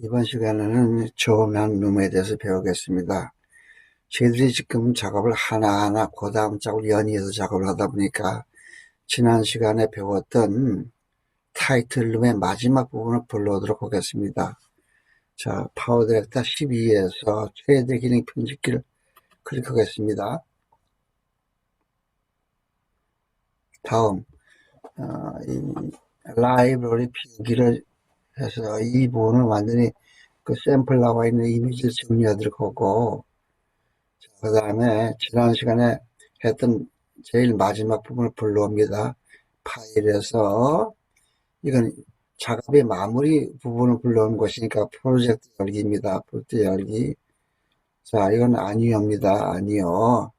이번 시간에는 조면 룸에 대해서 배우겠습니다. 저희들이 지금 작업을 하나하나 그 다음 작업을 연이어서 작업을 하다 보니까 지난 시간에 배웠던 타이틀 룸의 마지막 부분을 불러오도록 하겠습니다. 자, 파워 디렉터 12에서 최대 기능 편집기를 클릭하겠습니다. 다음, 어, 이 라이브러리 피우기를 해서 이 부분을 완전히 그 샘플 나와 있는 이미지를 정리하도록 하고 그 다음에 지난 시간에 했던 제일 마지막 부분을 불러옵니다. 파일에서 이건 작업의 마무리 부분을 불러오는 것이니까 프로젝트 열기입니다. 프로젝트 열기 자 이건 아니오입니다. 아니요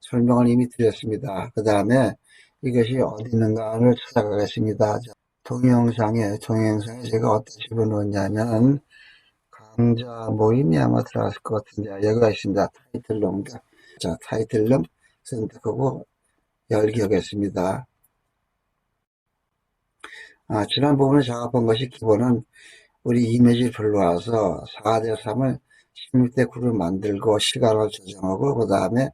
설명을 이미 드렸습니다. 그 다음에 이것이 어디 있는가를 찾아가겠습니다. 자, 동영상에 동영상에 제가 어디다 집어넣었냐면 강좌 모임이 아마 들어갔을 것 같은데 여기가 있습니다. 타이틀룸 자 타이틀룸 선택하고 열기 하겠습니다. 아, 지난 부분에 작업한 것이 기본은 우리 이미지를 불러와서 4대3을 16대 9로 만들고 시간을 조정하고 그 다음에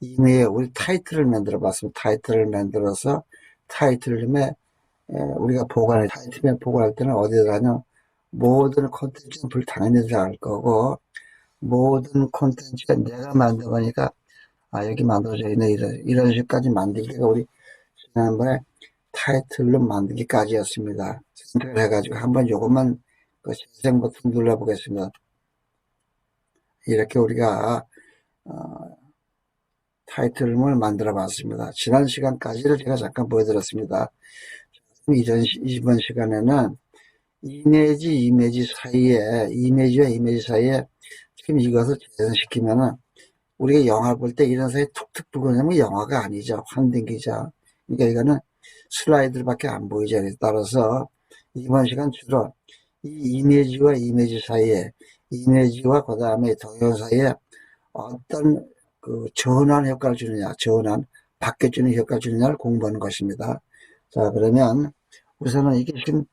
이메일 우리 타이틀을 만들어 봤습니다. 타이틀을 만들어서 타이틀룸에 우리가 보관해 타이틀에 보관할 때는 어디다 하냐 모든 콘텐츠는 불 당연히 들어갈 거고 모든 콘텐츠가 내가 만든 거니까 아 여기 만들어져 있네 이런 이런 식까지 만들기가 우리 지난번에 타이틀룸 만들기까지였습니다. 선택을 해가지고 한번 요것만 그 재생 버튼 눌러 보겠습니다. 이렇게 우리가 어, 타이틀룸을 만들어 봤습니다. 지난 시간까지를 제가 잠깐 보여드렸습니다. 이전, 이번 시간에는 이미지, 이미지 사이에, 이미지와 이미지 사이에 지금 이것을 재현시키면은 우리가 영화 볼 때 이런 사이에 툭툭 불고냐면 영화가 아니죠. 환등기죠. 그러니까 이거는 슬라이드밖에 안 보이죠. 따라서 이번 시간 주로 이 이미지와 이미지 사이에 이미지와 그 다음에 동영 사이에 어떤 그 전환 효과를 주느냐, 전환, 바뀌어주는 효과를 주느냐를 공부하는 것입니다. 자, 그러면 우선은 이게 지금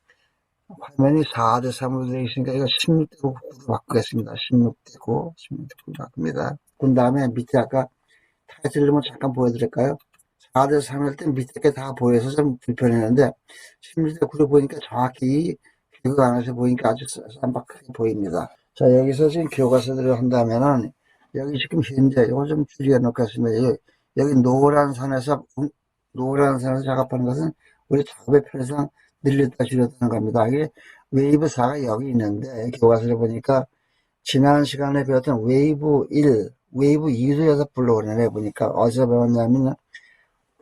화면이 4대 3으로 되어 있으니까 이거 16대 9로 바꾸겠습니다. 16대 9, 16대 9로 바꿉니다. 그 다음에 밑에 아까 타이틀룸을 잠깐 보여드릴까요? 4대 3일 때 밑에 게 다 보여서 좀 불편했는데 16대 9로 보니까 정확히 교과 안에서 보니까 아주 쌈박하게 보입니다. 자, 여기서 지금 교과서들을 한다면은 여기 지금 현재 이거 좀 줄여 놓겠습니다. 여기, 여기 노란 선에서 노란 선에서 작업하는 것은 우리 작업의 편의상 늘렸다 줄였다 는 겁니다. 이게 웨이브 4가 여기 있는데 교과서를 보니까 지난 시간에 배웠던 웨이브 1, 웨이브 2도 여기서 불러오네 보니까 어디서 배웠냐면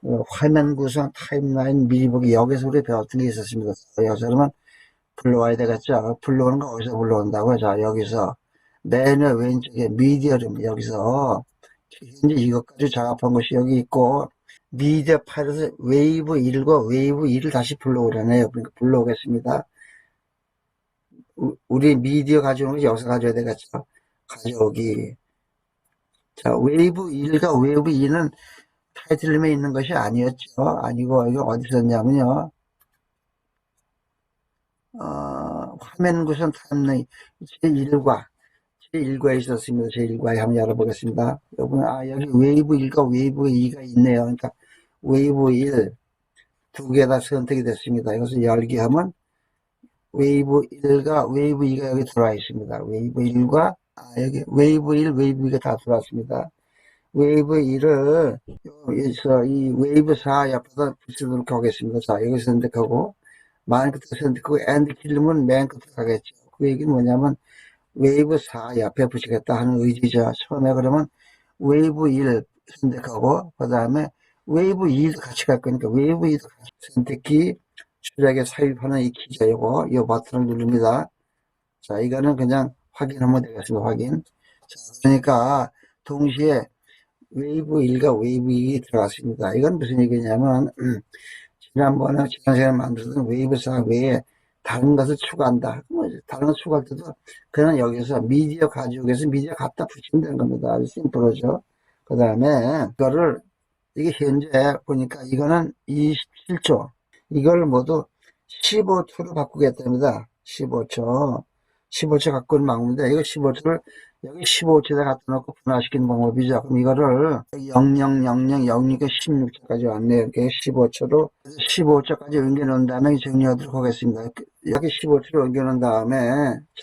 어, 화면 구성, 타임라인, 미리 보기 여기서 우리 배웠던 게 있었습니다. 그러면 불러와야 되겠죠. 불러오는 거 어디서 불러온다고요? 자 여기서 맨 왼쪽에 미디어룸 여기서 현재 이것까지 작업한 것이 여기 있고 미디어 파일에서 웨이브 1과 웨이브 2를 다시 불러오려네요. 그러니까 불러오겠습니다. 우리 미디어 가져오는 거 여기서 가져야 되겠죠. 가져오기. 자, 웨이브 1과 웨이브 2는 타이틀룸에 있는 것이 아니었죠. 아니고, 이거 어디 있었냐면요. 어, 화면 구성 타임라인 제1과 제1과에 있었습니다. 제1과에 한번 열어보겠습니다. 여러분, 아, 여기 웨이브 1과 웨이브 2가 있네요. 그러니까 웨이브 1, 두 개 다 선택이 됐습니다. 이것을 열기 하면 웨이브 1과 웨이브 2가 여기 들어와 있습니다. 웨이브 1과, 아, 여기 웨이브 1, 웨이브 2가 다 들어왔습니다. 웨이브 1을 여기서 이 웨이브 4 옆에다 붙이도록 하겠습니다. 자, 여기 선택하고, 만약 끝에 선택하고, 엔드 킬르면 맨 끝에 가겠죠. 그 얘기는 뭐냐면, 웨이브 4 옆에 붙이겠다 하는 의지죠. 처음에 그러면 웨이브 1 선택하고 그 다음에 웨이브 2도 같이 갈 거니까 웨이브 2도 같이 선택키 출력에 삽입하는 이 키죠. 이거 이 버튼을 누릅니다. 자 이거는 그냥 확인하면 되겠습니다. 확인. 자 그러니까 동시에 웨이브 1과 웨이브 2가 들어갔습니다. 이건 무슨 얘기냐면 음, 지난번에 지난 시간에 만들었던 웨이브 4 외에 다른 것을 추가한다. 뭐 다른 것 추가할 때도 그냥 여기서 미디어 가지고 해서 미디어 갖다 붙이면 되는 겁니다. 아주 심플하죠. 그 다음에 이거를 이게 현재 보니까 이거는 27초 이걸 모두 15초로 바꾸겠답니다. 15초 15초 갖고 있는 방법인데 이거 15초를 여기 15초에다 갖다 놓고 분할시키는 방법이죠. 그럼 이거를 0000 06에 16초까지 왔네요. 이렇게 15초로 15초까지 옮겨 놓은 다음에 정리하도록 하겠습니다. 여기 15초를 옮겨 놓은 다음에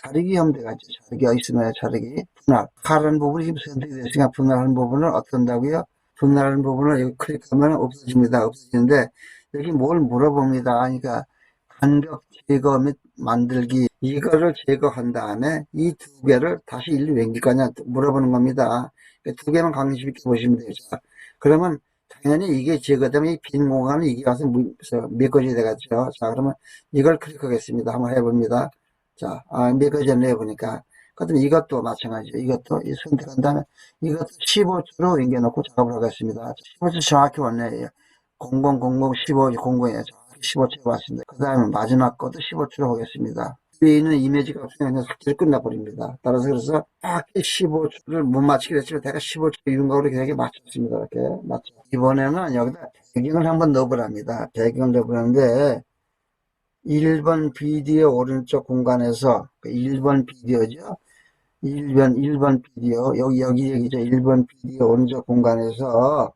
자르기 되겠죠. 자르기가 있으면 자르기. 분할. 칼은 부분이 지금 선택이 됐으니까 분할하는 부분을 어떻게 한다고요? 분할하는 부분을 여기 클릭하면 없어집니다. 없어지는데 여기 뭘 물어봅니다. 그러니까 간격 제거 및 만들기 이거를 제거한 다음에 이 두 개를 다시 일로 옮길 거냐 물어보는 겁니다. 그두 개만 관심 있게 보시면 되죠. 그러면 당연히 이게 제거되면 이 빈 공간은 이게 와서 메꿔져야 되겠죠. 자 그러면 이걸 클릭하겠습니다. 한번 해봅니다. 자 아, 메꿔졌네요 보니까. 그다음 이것도 마찬가지죠. 이것도 이 선택한 다음에 이것도 15초로 옮겨놓고 작업을 하겠습니다. 15초 정확히 왔네요. 0000 15 00에 정확히 15초가 왔습니다. 그 다음에 마지막 것도 15초로 하겠습니다. 위에 있는 이미지가 없으면 그냥 삭제를 끝나버립니다. 따라서 그래서 딱 15초를 못 맞추게 됐지만 제가 15초 윤곽으로 이렇게 맞췄습니다. 이렇게 맞췄 이번에는 여기다 배경을 한번 넣어보랍니다. 배경을 넣어보는데 1번 비디오 오른쪽 공간에서 그 1번 비디오죠. 1번 1번 비디오 여기 여기 여기죠. 1번 비디오 오른쪽 공간에서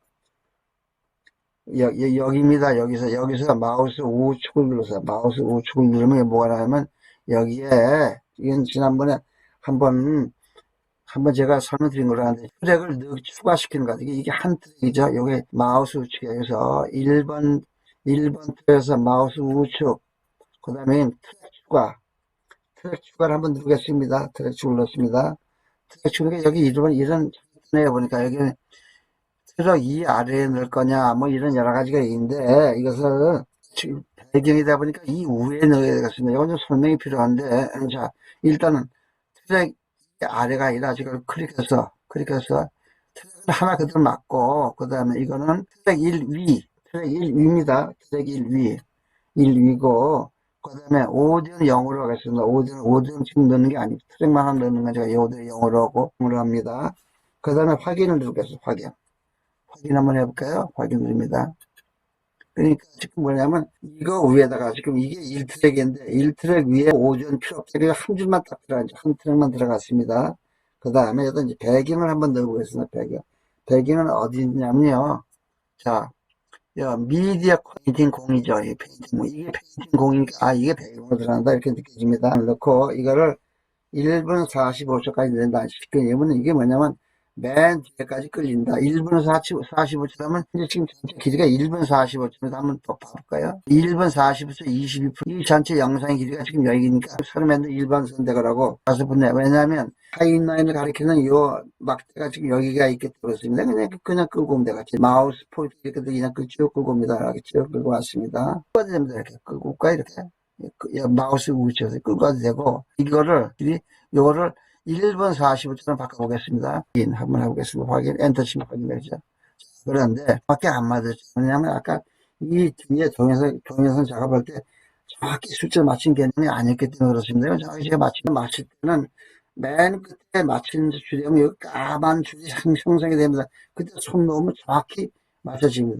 여, 여, 여 기입니다. 여기서, 여기서 마우스 우측을 눌러서, 마우스 우측을 누르면 뭐가 나오면, 여기에, 이건 지난번에 한 번, 한번 제가 설명드린 거로 하는데, 트랙을 넣, 추가시키는 거 같아요. 이게 한 트랙이죠. 여기 마우스 우측에, 여기서 1번, 1번 트랙에서 마우스 우측, 그 다음에 트랙 추가, 트랙 추가를 한번 누르겠습니다. 트랙 추가 눌렀습니다. 트랙 추가, 여기 이런, 이런, 내보니까 여기 트럭 이 아래에 넣을 거냐, 뭐 이런 여러 가지가 있는데, 이것을 배경이다 보니까 이 위에 넣어야 되겠습니다. 이건 좀 설명이 필요한데, 자, 일단은 트랙 이 아래가 아니라 지금 클릭해서, 클릭해서 트랙을 하나 그대로 맞고, 그 다음에 이거는 트랙 1위, 트랙 1위입니다. 트랙 1위, 1위고, 그 다음에 오디오는 0으로 하겠습니다. 오디오는, 오디오는 지금 넣는 게 아니고, 트랙만 하나 넣는 건 제가 이 오디오 0으로 하고, 0으로 합니다. 그 다음에 확인을 누르겠습니다. 확인. 확인 한번 해볼까요? 확인 누릅니다. 그러니까 지금 뭐냐면 이거 위에다가 지금 이게 1트랙인데 1트랙 위에 오전 필요 없게 한 줄만 딱 들어가죠. 한 트랙만 들어갔습니다. 그 다음에 이제 배경을 한번 넣어보겠습니다. 배경. 배경은 어디 있냐면요. 자, 여 미디어 페인팅 공이죠. 이 페인팅 공. 이게 페인팅 공이니까 아 이게 배경으로 들어간다 이렇게 느껴집니다. 넣고 이거를 1분 45초까지 된다. 시키면 이게 뭐냐면 맨 뒤에까지 끌린다. 1분 45초 하면 지금 전체 길이가 1분 45초입니다. 한번 더 봐볼까요? 1분 40초 22분. 이 전체 영상의 길이가 지금 여기니까 서름에는 일반 선택을 다섯 분네 왜냐하면 타임라인을 가리키는 요 막대가 지금 여기가 있기 때문에 그냥 그냥 끌고 오면 되겠지. 마우스 포인트 이렇게 그냥 그쭉 끌고 옵니다. 이렇게 쭉 끌고 왔습니다. 끌고 됩니다. 이렇게 끌고 올까 이렇게. 그, 마우스 우측에서 끌고 와도 되고 이거를 이 요거를 1분 45초로 바꿔보겠습니다. 확인 한번 해보겠습니다. 확인 엔터 치면 확인되죠. 그런데 밖에 안 맞았죠. 왜냐하면 아까 이 뒤에 동영상, 동영상 작업할 때 정확히 숫자 맞춘 개념이 아니었기 때문에 그렇습니다. 정확히 제가 맞추, 맞출 때는 맨 끝에 맞추는 줄이면 여기 까만 줄이 형성이 됩니다. 그때 손 놓으면 정확히 맞춰집니다.